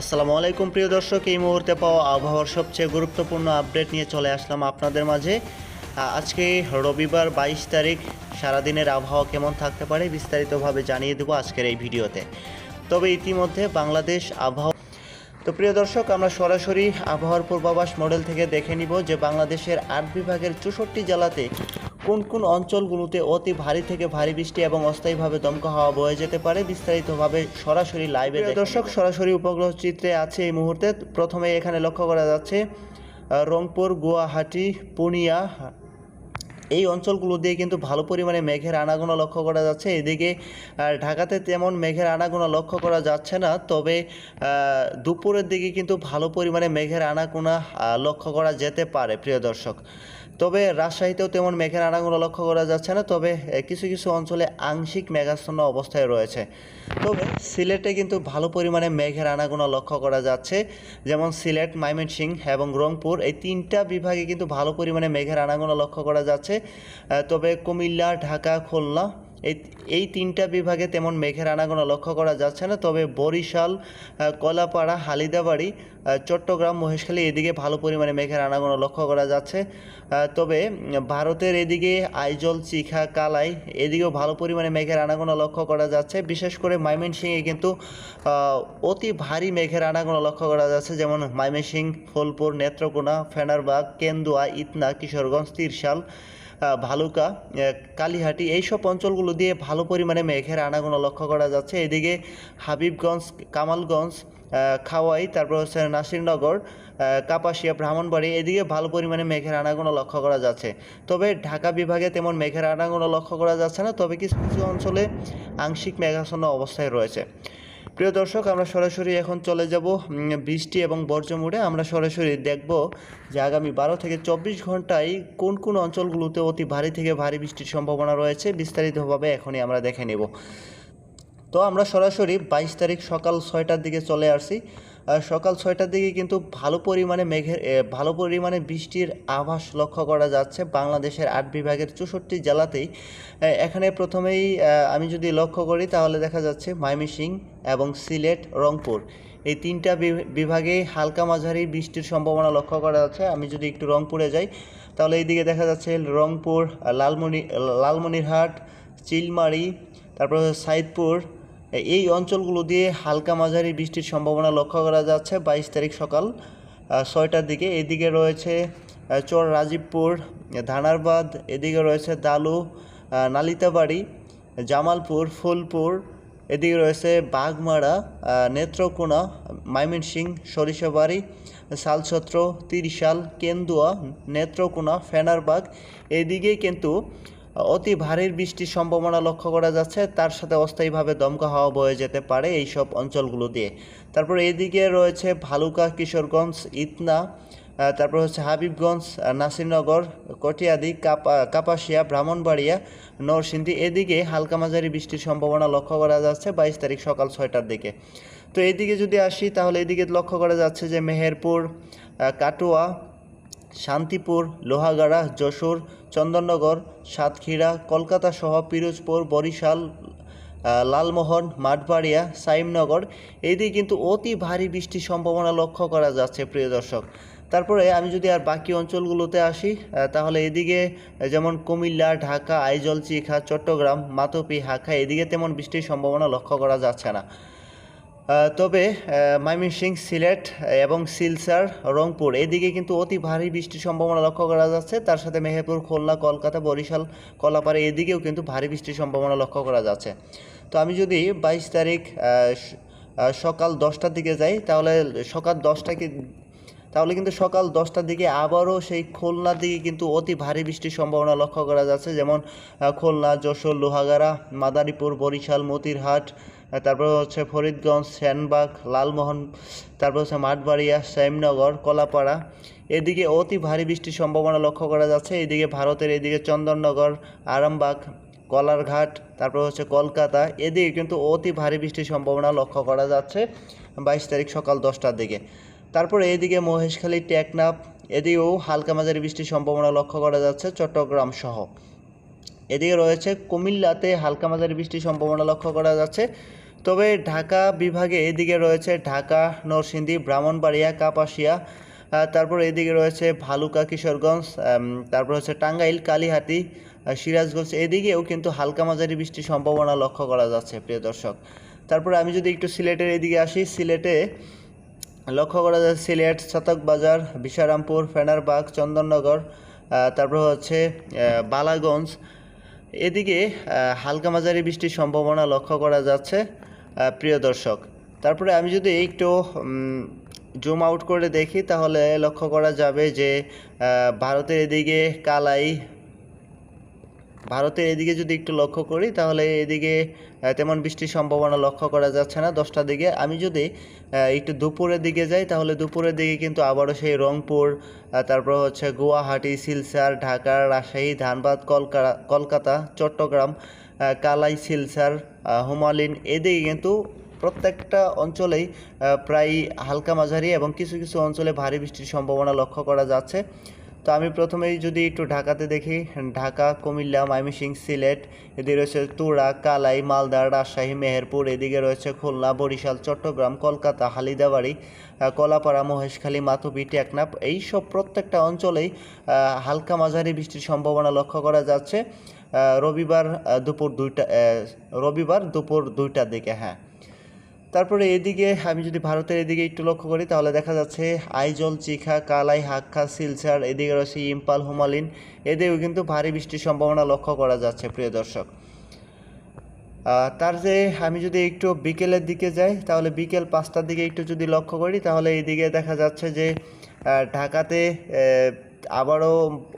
আসসালামু আলাইকুম, প্রিয় দর্শক। এই মুহূর্তে পাওয়া আবহাওয়ার সবচেয়ে গুরুত্বপূর্ণ আপডেট নিয়ে চলে আসলাম আপনাদের মাঝে। আজকে রবিবার বাইশ তারিখ, সারাদিনের আবহাওয়া কেমন থাকতে পারে বিস্তারিতভাবে জানিয়ে দেবো আজকের এই ভিডিওতে। তবে ইতিমধ্যে বাংলাদেশ আবহাওয়া তো প্রিয় দর্শক, আমরা সরাসরি আবহাওয়ার পূর্বাভাস মডেল থেকে দেখে নিব যে বাংলাদেশের আট বিভাগের চৌষট্টি জেলাতে কোন কোন অঞ্চলগুলোতে অতি ভারী থেকে ভারী বৃষ্টি এবং অস্থায়ীভাবে দমকা হাওয়া বয়ে যেতে পারে বিস্তারিতভাবে সরাসরি লাইভে দর্শক সরাসরি উপগ্রহ চিত্রে আছে এই মুহূর্তে। প্রথমে এখানে লক্ষ্য করা যাচ্ছে রংপুর গুয়াহাটি পূর্ণিয়া এই অঞ্চলগুলো দিয়ে কিন্তু ভালো পরিমাণে মেঘের আনাগোনা লক্ষ্য করা যাচ্ছে। এদিকে ঢাকাতে তেমন মেঘের আনাগোনা লক্ষ্য করা যাচ্ছে না, তবে দুপুরের দিকে কিন্তু ভালো পরিমাণে মেঘের আনাগোনা লক্ষ্য করা যেতে পারে, প্রিয় দর্শক। তবে রাজশাহীতেও তেমন মেঘের আনাগোনা লক্ষ্য করা যাচ্ছে না, তবে কিছু কিছু অঞ্চলে আংশিক মেঘাচ্ছন্ন অবস্থায় রয়েছে। তবে, সিলেটে কিন্তু ভালো পরিমাণে মেঘের আনাগোনা লক্ষ্য করা যাচ্ছে, যেমন সিলেট, ময়মনসিংহ এবং রংপুর। এই তিনটা বিভাগে কিন্তু ভালো পরিমাণে মেঘের আনাগোনা লক্ষ্য করা যাচ্ছে। তবে কুমিল্লা, ঢাকা, খুলনা, এই এই তিনটা বিভাগে তেমন মেঘের আনাগোনা লক্ষ্য করা যাচ্ছে না। তবে বরিশাল কলাপাড়া, হালিদাবাড়ি চট্টগ্রাম, মহেশখালী এদিকে ভালো পরিমাণে মেঘের আনাগোনা লক্ষ্য করা যাচ্ছে। তবে ভারতের এদিকে আইজল, চিখা, কালাই এদিকেও ভালো পরিমাণে মেঘের আনাগোনা লক্ষ্য করা যাচ্ছে। বিশেষ করে ময়মনসিংহে কিন্তু অতি ভারী মেঘের আনাগোনা লক্ষ্য করা যাচ্ছে। যেমন ময়মনসিংহ, ফুলপুর, নেত্রকোনা, ফেনারবাগ, কেন্দুয়া, ইতনা, কিশোরগঞ্জ, তিরশাল ভালুকা কালীহাটি, এইসব অঞ্চলগুলো দিয়ে ভালো পরিমাণে মেঘের আনাগোনা লক্ষ্য করা যাচ্ছে। এদিকে হাবিবগঞ্জ, কামালগঞ্জ খাওয়াই, তারপর হচ্ছে নাসিরনগর কাপাসিয়া, ব্রাহ্মণবাড়ি, এদিকে ভালো পরিমাণে মেঘের আনাগোনা লক্ষ্য করা যাচ্ছে। তবে ঢাকা বিভাগে তেমন মেঘের আনাগোনা লক্ষ্য করা যাচ্ছে না, তবে কিছু কিছু অঞ্চলে আংশিক মেঘাচ্ছন্ন অবস্থায় রয়েছে। প্রিয় দর্শক, আমরা সরাসরি এখন চলে যাব বৃষ্টি এবং বর্জ্য মোড়ে আমরা সরাসরি দেখব যে আগামী বারো থেকে চব্বিশ ঘন্টায় কোন কোন অঞ্চলগুলোতে অতি ভারী থেকে ভারী বৃষ্টির সম্ভাবনা রয়েছে। বিস্তারিতভাবে এখনই আমরা দেখে নেব। তো আমরা সরাসরি বাইশ তারিখ সকাল ছয়টার দিকে চলে আসছি। সকাল ছয়টার দিকে কিন্তু ভালো পরিমাণে মেঘের ভালো পরিমাণে বৃষ্টির আভাস লক্ষ্য করা যাচ্ছে বাংলাদেশের আট বিভাগের চৌষট্টি জেলাতেই। এখানে প্রথমেই আমি যদি লক্ষ্য করি তাহলে দেখা যাচ্ছে মাইমিসিং এবং সিলেট, রংপুর। এই তিনটা বিভাগে হালকা মাঝারি বৃষ্টির সম্ভাবনা লক্ষ্য করা যাচ্ছে। আমি যদি একটু রংপুরে যাই, তাহলে এইদিকে দেখা যাচ্ছে রংপুর, লালমনি, লালমনিরহাট, চিলমারি, তারপর সাইদপুর এই অঞ্চলগুলো দিয়ে হালকা মাঝারি বৃষ্টির সম্ভাবনা লক্ষ্য করা যাচ্ছে বাইশ তারিখ সকাল ছয়টার দিকে। এদিকে রয়েছে চর রাজীবপুর, ধানারবাদ, এদিকে রয়েছে দালু নালিতাবাড়ি, জামালপুর, ফুলপুর, এদিকে রয়েছে বাগমারা নেত্রকোনা, ময়মনসিংহ, সরিষাবাড়ি, শালছত্র, তিরিশাল, কেন্দুয়া, নেত্রকোনা, ফেনারবাগ। এদিকেই কিন্তু অতি ভারী বৃষ্টির সম্ভাবনা লক্ষ্য করা যাচ্ছে। তার সাথে অস্থায়ীভাবে দমকা হাওয়া বয়ে যেতে পারে এই সব অঞ্চলগুলো দিয়ে। তারপর এদিকে রয়েছে ভালুকা, কিশোরগঞ্জ, ইতনা তারপর হচ্ছে হাবিবগঞ্জ নাসিরনগর, কটিয়াদি, কাপা, কাপাসিয়া, ব্রাহ্মণবাড়িয়া, নরসিংদী। এদিকে হালকা মাঝারি বৃষ্টির সম্ভাবনা লক্ষ্য করা যাচ্ছে বাইশ তারিখ সকাল ছয়টার দিকে। তো এদিকে যদি আসি, তাহলে এদিকে লক্ষ্য করা যাচ্ছে যে মেহেরপুর কাটোয়া শান্তিপুর, লোহাগাড়া, যশোর, চন্দননগর, সাতক্ষীরা, কলকাতা সহ পিরোজপুর, বরিশাল লালমোহন, মাঠবাড়িয়া, সাইমনগর। এইদিকে কিন্তু অতি ভারী বৃষ্টির সম্ভাবনা লক্ষ্য করা যাচ্ছে, প্রিয় দর্শক। তারপরে আমি যদি আর বাকি অঞ্চলগুলোতে আসি তাহলে এদিকে যেমন কুমিল্লা, ঢাকা আইজল চিখা চট্টগ্রাম, মাতপি হাখা এদিকে তেমন বৃষ্টির সম্ভাবনা লক্ষ্য করা যাচ্ছে না। তবে ময়মনসিংহ সিলেট এবং সিলসার রংপুর, এদিকে কিন্তু অতি ভারী বৃষ্টির সম্ভাবনা লক্ষ্য করা যাচ্ছে। তার সাথে মেহেরপুর, খুলনা, কলকাতা, বরিশাল, কলাপাড়া, এদিকেও কিন্তু ভারী বৃষ্টির সম্ভাবনা লক্ষ্য করা যাচ্ছে। তো আমি যদি বাইশ তারিখ সকাল দশটার দিকে যাই, তাহলে সকাল দশটাকে তাহলে কিন্তু সকাল দশটার দিকে আবারও সেই খুলনার দিকে কিন্তু অতি ভারী বৃষ্টির সম্ভাবনা লক্ষ্য করা যাচ্ছে। যেমন খুলনা, যশোর, লোহাগাড়া, মাদারীপুর, বরিশাল, মতিরহাট তারপর হচ্ছে ফরিদগঞ্জ, সেনবাগ, লালমোহন, তারপর হচ্ছে মাঠবাড়িয়া, শ্যামনগর, কলাপাড়া। এদিকে অতি ভারী বৃষ্টির সম্ভাবনা লক্ষ্য করা যাচ্ছে। এদিকে ভারতের এদিকে চন্দননগর, আরামবাগ কলারঘাট তারপর হচ্ছে কলকাতা, এদিকে কিন্তু অতি ভারী বৃষ্টির সম্ভাবনা লক্ষ্য করা যাচ্ছে বাইশ তারিখ সকাল দশটার দিকে। তারপরে এদিকে মহেশখালী, টেকনাফ, এদিকেও হালকা মাঝারি বৃষ্টির সম্ভাবনা লক্ষ্য করা যাচ্ছে চট্টগ্রাম সহ। এদিকে রয়েছে কুমিল্লাতে হালকা মাঝারি বৃষ্টির সম্ভাবনা লক্ষ্য করা যাচ্ছে। তবে ঢাকা বিভাগে এদিকে রয়েছে ঢাকা, নরসিংদী, ব্রাহ্মণবাড়িয়া, কাপাসিয়া তারপর এদিকে রয়েছে ভালুকা, কিশোরগঞ্জ তারপর হচ্ছে টাঙ্গাইল কালীহাতি সিরাজগঞ্জ, এদিকেও কিন্তু হালকা মাঝারি বৃষ্টির সম্ভাবনা লক্ষ্য করা যাচ্ছে, প্রিয় দর্শক। তারপরে আমি যদি একটু সিলেটের এদিকে আসি, সিলেটে লক্ষ্য করা যায় সিলেট শতক বাজার বিশারামপুর, ফেনারবাগ, চন্দননগর তারপর হচ্ছে বালাগঞ্জ এদিকে হালকা মাঝারি বৃষ্টির সম্ভাবনা লক্ষ্য করা যাচ্ছে প্রিয় দর্শক। তারপরে আমি যদি একটু জুম আউট করে দেখি, তাহলে লক্ষ্য করা যাবে যে ভারতের এদিকে কালাই ভারতের এদিকে যদি একটু লক্ষ্য করি, তাহলে এদিকে তেমন বৃষ্টির সম্ভাবনা লক্ষ্য করা যাচ্ছে না দশটার দিকে। আমি যদি একটু দুপুরের দিকে যাই, তাহলে দুপুরের দিকে কিন্তু আবারও সেই রংপুর তারপর হচ্ছে গুয়াহাটি সিলসার ঢাকা, রাজশাহী, ধানবাদ কলকাতা কলকাতা, চট্টগ্রাম কালাই সিলসার হুমালিন এদিকে কিন্তু প্রত্যেকটা অঞ্চলেই প্রায় হালকা মাঝারি এবং কিছু কিছু অঞ্চলে ভারী বৃষ্টির সম্ভাবনা লক্ষ্য করা যাচ্ছে। তো আমি প্রথমেই যদি একটু ঢাকাতে দেখি, ঢাকা, কুমিল্লা ময়মনসিং সিলেট, এদিকে রয়েছে তুরা, কালাই, মালদা, রাজশাহী, মেহেরপুর, এদিকে রয়েছে খুলনা, বরিশাল, চট্টগ্রাম, কলকাতা, হালিদাবাড়ি কলাপাড়া, মহেশখালী মাথুবি টেকনাফ এই সব প্রত্যেকটা অঞ্চলেই হালকা মাঝারি বৃষ্টির সম্ভাবনা লক্ষ্য করা যাচ্ছে। রবিবার দুপুর দুইটা রবিবার দুপুর দুইটার দিকে হ্যাঁ। তারপরে এদিকে আমি যদি ভারতের এদিকে একটু লক্ষ্য করি, তাহলে দেখা যাচ্ছে আইজল, চিখা, কালাই, হাক্কা, সিলচার, এদিকে রয়েছে ইম্পাল হুমালিন এদিকেও কিন্তু ভারী বৃষ্টির সম্ভাবনা লক্ষ্য করা যাচ্ছে, প্রিয় দর্শক। তার যে আমি যদি একটু বিকেলের দিকে যাই, তাহলে বিকেল পাঁচটার দিকে একটু যদি লক্ষ্য করি, তাহলে এইদিকে দেখা যাচ্ছে যে ঢাকাতে আবারও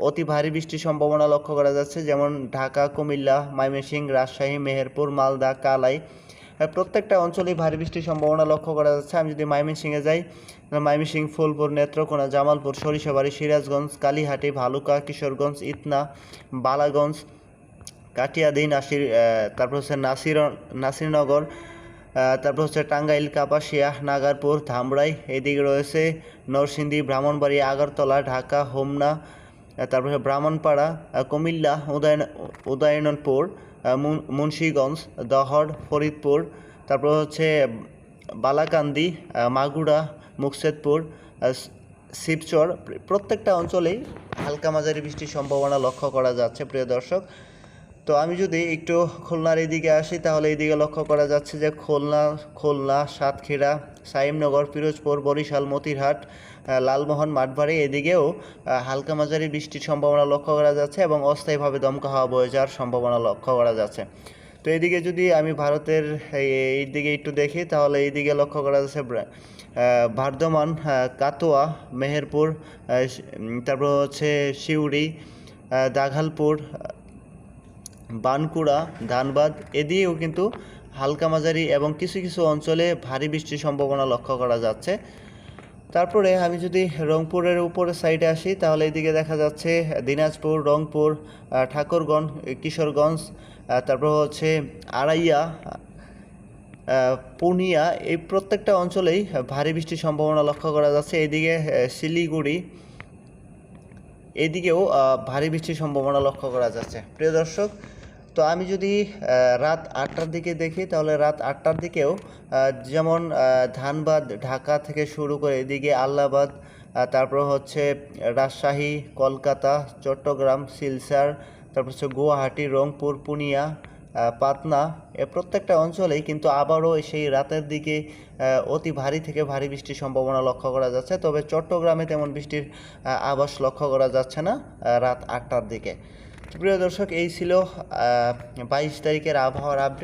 অতি ভারী বৃষ্টির সম্ভাবনা লক্ষ্য করা যাচ্ছে। যেমন ঢাকা, কুমিল্লা, ময়মনসিংহ, রাজশাহী, মেহেরপুর, মালদা, কালাই প্রত্যেকটা অঞ্চলেই ভারী বৃষ্টির সম্ভাবনা লক্ষ্য করা যাচ্ছে। আমি যদি ময়মনসিংহে যাই ময়মনসিংহ, ফুলপুর, নেত্রকোনা, জামালপুর, সরিষাবাড়ি, সিরাজগঞ্জ, কালীহাটি, ভালুকা, কিশোরগঞ্জ, ইতনা, বালাগঞ্জ কাটিয়াদি নাসির তারপর হচ্ছে নাসির, নাসিরনগর তারপর হচ্ছে টাঙ্গাইল, কাপাসিয়া, নাগারপুর, ধামরাই, এদিকে রয়েছে নরসিংদী ব্রাহ্মণবাড়ি আগরতলা, ঢাকা, হোমনা তারপর হচ্ছে ব্রাহ্মণপাড়া কুমিল্লা, উদয়ন, উদয়নপুর মুন্সীগঞ্জ, দহর, ফরিদপুর, তারপর হচ্ছে বালাকান্দি মাগুড়া মুকসেদপুর শিবচর প্রত্যেকটা অঞ্চলেই হালকা মাঝারি বৃষ্টির সম্ভাবনা লক্ষ্য করা যাচ্ছে, প্রিয় দর্শক। তো আমি যদি একটু খুলনার এদিকে আসি, তাহলে এইদিকে লক্ষ্য করা যাচ্ছে যে খুলনা খুলনা, সাতক্ষীরা, সাইমনগর, পিরোজপুর, বরিশাল, মতিরহাট লালমোহন, মাঠবাড়ি এদিকেও হালকা মাঝারি বৃষ্টির সম্ভাবনা লক্ষ্য করা যাচ্ছে এবং অস্থায়ীভাবে দমকা হাওয়া বয়ে যাওয়ার সম্ভাবনা লক্ষ্য করা যাচ্ছে। তো এইদিকে যদি আমি ভারতের এই দিকে একটু দেখি, তাহলে এইদিকে লক্ষ্য করা যাচ্ছে বর্ধমান কাতোয়া মেহেরপুর তারপর হচ্ছে সিউড়ি দাঘালপুর বানকুড়া, ধানবাদ এদিকেও কিন্তু হালকা মাঝারি এবং কিছু কিছু অঞ্চলে ভারী বৃষ্টির সম্ভাবনা লক্ষ্য করা যাচ্ছে। তারপরে আমি যদি রংপুরের উপরের সাইডে আসি, তাহলে এদিকে দেখা যাচ্ছে দিনাজপুর, রংপুর ঠাকুরগঞ্জ, কিশোরগঞ্জ তারপর হচ্ছে আড়াইয়া পূর্ণিয়া এই প্রত্যেকটা অঞ্চলেই ভারী বৃষ্টির সম্ভাবনা লক্ষ্য করা যাচ্ছে। এদিকে শিলিগুড়ি, এদিকেও ভারী বৃষ্টির সম্ভাবনা লক্ষ্য করা যাচ্ছে। প্রিয় দর্শক তো আমি যদি রাত আটটার দিকে দেখি, তাহলে রাত আটটার দিকেও যেমন ধানবাদ, ঢাকা থেকে শুরু করে এদিকে আল্লাবাদ তারপর হচ্ছে রাজশাহী, কলকাতা, চট্টগ্রাম সিলসার তারপর হচ্ছে গুয়াহাটি, রংপুর, পুনিয়া পাতনা এ প্রত্যেকটা অঞ্চলেই কিন্তু আবারও সেই রাতের দিকে অতি ভারী থেকে ভারী বৃষ্টির সম্ভাবনা লক্ষ্য করা যাচ্ছে। তবে চট্টগ্রামে তেমন বৃষ্টির আবাস লক্ষ্য করা যাচ্ছে না রাত আটটার দিকে। প্রিয় দর্শক এই ছিল বাইশ তারিখের আবহাওয়ার আপডেট